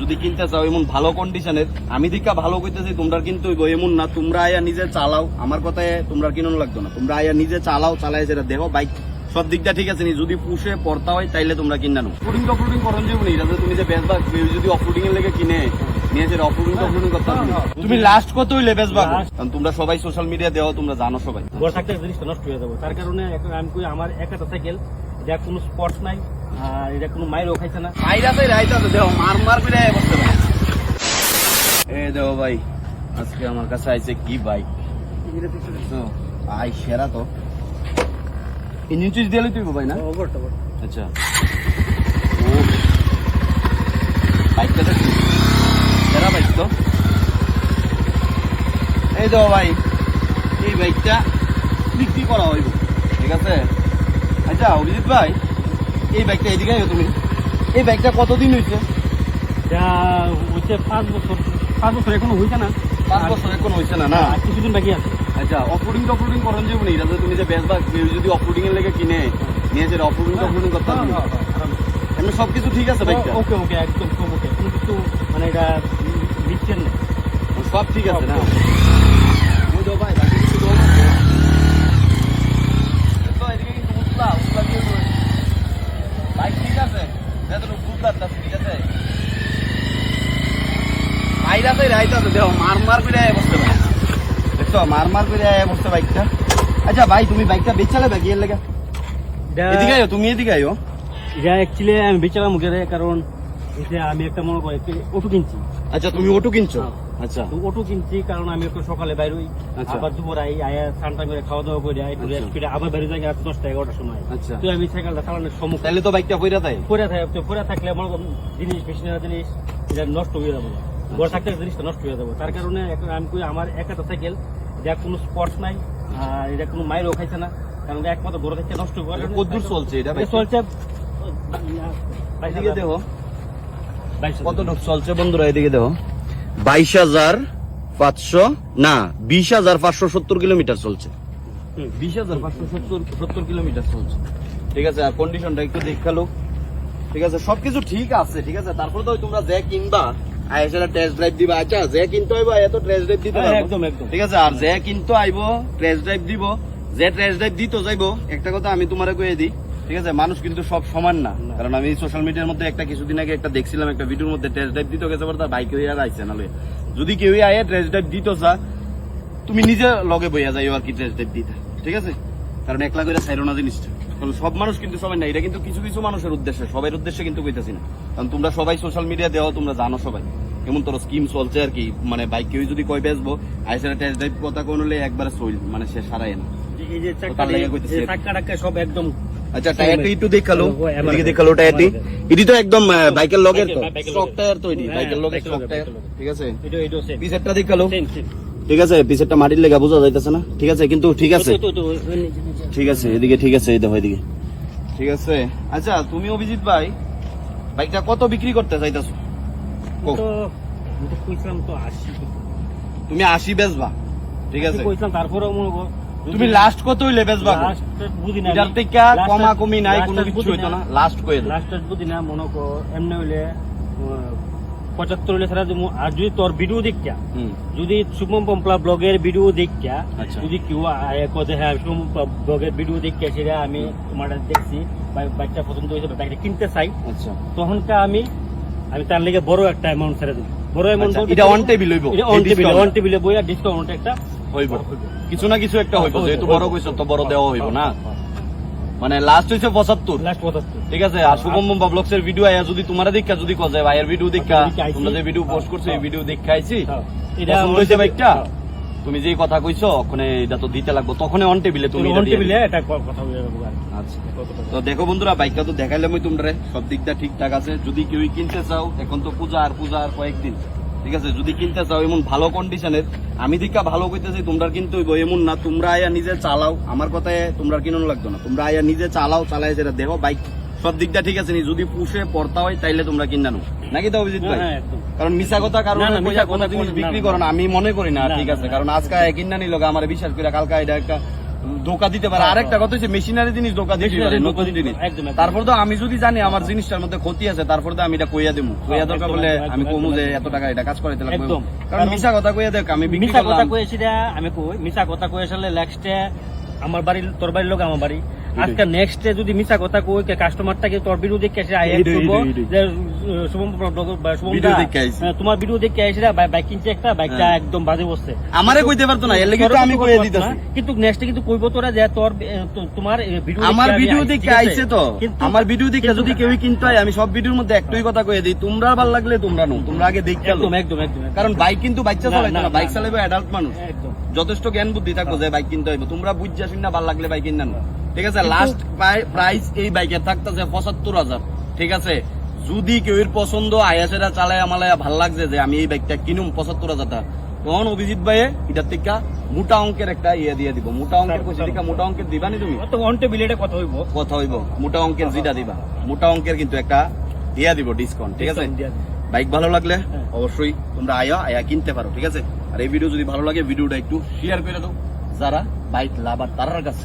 যদি কিনতে চাও এমন ভালো কন্ডিশনের আমি দিকা ভালো কইতেছি তোমরা কিন্তু এমন না তোমরা আয়া নিজে চালাও। আমার কথায় তোমরা কিনুন লাগতো না। তোমরা আয়া নিজে চালাও চালাই যেটা দেখো বাইক সব দিকটা ঠিক আছে নি? যদি পুষে পড়তা হয় তাইলে তোমরা কিনা নো অফরোডিং অফরোডিং করন যাব নি এটা তুমি যে কেউ যদি অফরোডিং এর লেগে কিনে নিয়ে যে অফরোডিং অফরোডিং করতে তুমি লাস্ট কত হইলে কারণ তোমরা সবাই সোশ্যাল মিডিয়া দেও তোমরা জানো সবাই। জিনিসটা নষ্ট হয়ে যাব। তার কারণে এখন আমি কই আমার একটা সাইকেল এটা কোনো স্পট নাই। আর এটা কোনো মাইরও খাইছে না। আইরাতে রাইতাতে দেখো মার মার করে বসতে পারে। এ দেখো ভাই আজকে আমার কাছে আইছে কি বাইক তো আই সেরা তো। ইঞ্জিন দিয়ে তুই ভাই না? আচ্ছা। ও বাইকটা তো সেরা বাইক তো। এই ভাই এই বাইকটা বিক্রি করা হইব। ঠিক আছে? আচ্ছা অভিজিৎ ভাই এই বাইকটা এদিকে তুমি। এই বাইকটা কতদিন হয়েছে হচ্ছে পাঁচ বছর। পাঁচ বছর এখনও হয়েছে না। পাঁচ বছর এখন হয়েছে না না? কিছুদিন বাকি আছে। আচ্ছা অফরোডিং টফরোডিং করন যাব নি যাতে তুমি যে কেউ যদি অফরোডিং এর লেগে কিনে নিয়ে যে অফরোডিং টফরোডিং করতে হবে এমনি সবকিছু ঠিক আছে বাইকটা ওকে ওকে একদম ওকে কোনো কিছু মানে এটা দিচ্ছেন না। সব ঠিক আছে না ওই দাও ভাই বাকি কিছু দাও না তো এদিকে কিন্তু উতলা উতলা দিয়ে দাও। বাইক ঠিক আছে দেখো তো বুঝলাম ঠিক আছে আইরাতে রাইতাতে দেখো মার মার করে বসতে পারে দেখছ মার মার করে বসতে বাইকটা আচ্ছা ভাই তুমি বাইকটা বেচালে বাকি এর লেগে? এদিকে আইও তুমি এদিকে আইও এটা অ্যাকচুয়ালি আমি বেচালাম মুখে কারণ এটা আমি একটা মনে করি অটো কিনছি। আচ্ছা তুমি অটো কিনছো? হ্যাঁ। আচ্ছা। তো অটো কিনছি কারণ আমি একটু সকালে বাইরে হই আচ্ছা। আবার দুপুর আই আয়া স্নান করে খাওয়া দাওয়া করে একটু। রেস্ট করে আবার বাইরে যাই রাত দশটা এগারোটার সময়। আচ্ছা। তো আমি সাইকেলটা চালানোর সম্মুখ তাহলে তো বাইকটা পরে থাকে তো পরে থাকলে মনে করুন জিনিস জিনিস এটা নষ্ট হয়ে যাবে। ঘর থাকতে জিনিসটা নষ্ট হয়ে যাবে। তার কারণে এখন আমি কই আমার একটা সাইকেল এটা কোনো স্পর্টস নাই আর এটা কোনো মাইরও খাইছে না কারণ একমাত্র ঘর থেকে নষ্ট করে। কদ্দূর চলছে এটা চলছে এদিকে দেখো বাইশ কত চলছে বন্ধুরা এদিকে দেখো বাইশ হাজার পাঁচশো না বিশ হাজার পাঁচশো সত্তর কিলোমিটার চলছে। বিশ হাজার পাঁচশো সত্তর সত্তর কিলোমিটার চলছে। ঠিক আছে আর কন্ডিশনটা একটু দেখাল ঠিক আছে সবকিছু ঠিক আছে ঠিক আছে? তারপরে তো তোমরা যে কিনবা আইসা টেস্ট ড্রাইভ দিবা। আচ্ছা যে কিনতে হইব এত টেস্ট ড্রাইভ দিতে হ্যাঁ, একদম, একদম। ঠিক আছে আর যে কিন্তু আইব টেস্ট ড্রাইভ দিব। যে টেস্ট ড্রাইভ দিত যাইবো একটা কথা আমি তোমারে কয়ে দিই ঠিক আছে মানুষ কিন্তু সব সমান না। না। কারণ আমি সোশ্যাল মিডিয়ার মধ্যে একটা কিছুদিন আগে একটা দেখছিলাম একটা ভিডিওর মধ্যে টেস্ট ড্রাইভ দিতে গেছে তার বাইক আর আইছে নালে যদি কেউ আয়ে টেস্ট ড্রাইভ দিত তুমি নিজে লগে বইয়া যাইও আর কি টেস্ট ড্রাইভ দিতে ঠিক আছে? কারণ একলা করে সাইরো না জিনিসটা। কারণ সব মানুষ কিন্তু সবাই না এটা কিন্তু কিছু কিছু মানুষের উদ্দেশ্যে সবাই উদ্দেশ্যে কিন্তু কইতাছি না। কারণ তোমরা সবাই সোশ্যাল মিডিয়া দেওয়া তোমরা জানো সবাই। এমন তোর স্কিম চলছে আর কি মানে বাইক কেউ যদি কয় বেচবো আইসারা টেস্ট ড্রাইভ কথা কোন হলে একবারে সইল মানে সে সারাই না। এই যে তার চাক্কা লাগা কইতেছে। চাক্কা টাক্কা সব একদম আচ্ছা টায়ারটা একটু দেখাল এদিকে দেখাল টায়ারটি এটি তো একদম বাইকের লগের তো। বাইকের- বাইকের স্টক টায়ার তো এটি হ্যাঁ, বাইকের লগের স্টক টায়ার ঠিক আছে? দেখাল। ঠিক মাটির লেগা বোঝা যাইতেছে না। ঠিক আছে কিন্তু ঠিক আছে। ঠিক আছে এদিকে ঠিক আছে এই দেখো এদিকে। ঠিক আছে? আচ্ছা তুমি অভিজিৎ ভাই বাইকটা কত বিক্রি করতে চাইতেছো? তুমি আশি বেচবা ঠিক আছে? কইছিলাম তারপরেও মনে তুমি লাস্ট কত হইলে বেচবা? লাস্ট বুঝি না এটার থেকে কমা কমি নাই কোনো কিছু হইতো না। লাস্ট দাও লাস্ট বুঝি না মনে করো এমনি হইলে পঁচাত্তর হইলে ছাড়া আর যদি তোর ভিডিও হুম। যদি শুভম পম্পলা ব্লগের ভিডিও আচ্ছা। যদি কেউ আয় হ্যাঁ শুভম ব্লগের ভিডিও দেখিয়া সেটা আমি তোমার দেখছি বা- বাইকটা পছন্দ হয়েছে বাইকটা কিনতে চাই আচ্ছা। আমি আমি তার লেগে বড় একটা অ্যামাউন্ট ছেড়ে দিই বড় অ্যামাউন্ট আচ্ছা, এটা অন টেবিল হইব এটা অন টেবিলে অন টেবিলে বই আর ডিসকাউন্ট একটা হইব। কিছু না কিছু একটা হইব হইব, যেহেতু বড় কইছো তো বড় দেওয়া হইব না? মানে লাস্ট হইছে পঁচাত্তর। ঠিক আছে? আর শুভম বম্বা ব্লগস এর ভিডিও আয়া যদি তোমার দেখা যদি কজে ভাইয়ের ভিডিও দেখা তোমরা যে ভিডিও পোস্ট করছ এই ভিডিও দেখে আইছি? এটা পছন্দ হইছে বাইকটা তুমি যে কথা কইছো ওখানে এটা তো দিতে লাগবে। তখন অন টেবিলে তুমি অন টেবিলে এটা কথা আচ্ছা। তো দেখো বন্ধুরা বাইকটা তো দেখাইলাম ওই তোমরা সব দিকটা ঠিকঠাক আছে। যদি কেউ কিনতে চাও এখন তো পূজা আর পূজা আর কয়েকদিন। ঠিক আছে? যদি কিনতে চাও এমন ভালো কন্ডিশনের আমি দিকা ভালো কইতেছি তোমরা কিন্তু এমন না তোমরা আয়া নিজে চালাও। আমার কথায় তোমরা কিনুন লাগতো না। তোমরা আয়া নিজে চালাও চালাই যেটা দেখো বাইক। সব দিকটা ঠিক আছে নি? যদি পুষে পড়তা হয় তাইলে তোমরা কিনানো নাকি তো অভিজিৎ ভাই। কারণ মিশা কথা কারণ কোনো কথা জিনিস বিক্রি করো না। আমি মনে করি না ঠিক আছে? কারণ আজকে কিনা নিল আমার বিশ্বাস করে কালকা এটা একটা ধোকা দিতে পারে। হ্যাঁ, আরেকটা কথা হচ্ছে মেশিনারি জিনিস ধোকা দিতে পারে নতুন জিনিস। তারপর তো আমি যদি জানি আমার জিনিসটার মধ্যে ক্ষতি আছে তারপর তো আমি এটা কইয়া দেবো কইয়া দরকার বলে আমি কমু যে এত টাকা এটা কাজ করাইতে লাগবে। কারণ মিশা কথা কইয়া দেখ আমি মিছা মিশা কথা কইছি আমি কই মিশা কথা কইয়া আসলে নেক্সটে আমার বাড়ির তোর বাড়ির লোক আমার বাড়ি। আজকে নেক্সটে যদি কথা কই কাস্টমারটাকে তোর দেখে আই করব। যে শুভম শুভম। হ্যাঁ, তোমার বাইক কিনছে একটা বাইকটা হ্যাঁ। একদম বাজে বসছে। আমারে কইতে পারতো না এর লাগি তো আমি কইয়া দিতেছি। কিন্তু নেক্সটে কিন্তু কইবো তোরা যে তোর তোমার ভিডিও আমার ভিডিও দেখে আইছে তো। আমার ভিডিও দেখে যদি কেউ কিনতে হয় আমি সব ভিডিওর মধ্যে একটাই কথা কয়ে দিই তোমরা ভালো লাগলে তোমরা নো তোমরা আগে দেখতে একদম একদম। কারণ বাইক কিন্তু বাচ্চা চালাইতো না, বাইক না, চালাইবে অ্যাডাল্ট মানুষ। একদম। যথেষ্ট জ্ঞান বুদ্ধি থাকব যে বাইক কিনতে হইবে তোমরা বুঝছা শুন না ভালো লাগলে বাইক কিনা না ঠিক আছে? লাস্ট প্রাইস এই বাইকের থাকতেছে পঁচাত্তর হাজার। ঠিক আছে? যদি কেউ এর পছন্দ আয়াসেরা চালায় আমালায় ভালো লাগছে যে আমি এই বাইকটা কিনুম পঁচাত্তর হাজার টাকা। তখন অভিজিৎ ভাইয়ে এটার থেকে মোটা অঙ্কের একটা ইয়ে দিয়ে দিব। মোটা অঙ্কের কইছি টিকা মোটা অঙ্কের দিবানি তুমি? তো অন টেবিলেটে কথা হইব। কথা হইব। মোটা অঙ্কের যেটা দিবা। মোটা অঙ্কের কিন্তু একটা ইয়া দিব ডিসকাউন্ট ঠিক আছে? বাইক ভালো লাগলে হ্যাঁ। অবশ্যই তোমরা আয়া আয়া কিনতে পারো ঠিক আছে? আর এই ভিডিও যদি ভালো লাগে ভিডিওটা একটু শেয়ার করে দাও। যারা বাইক লাভার তারার কাছে।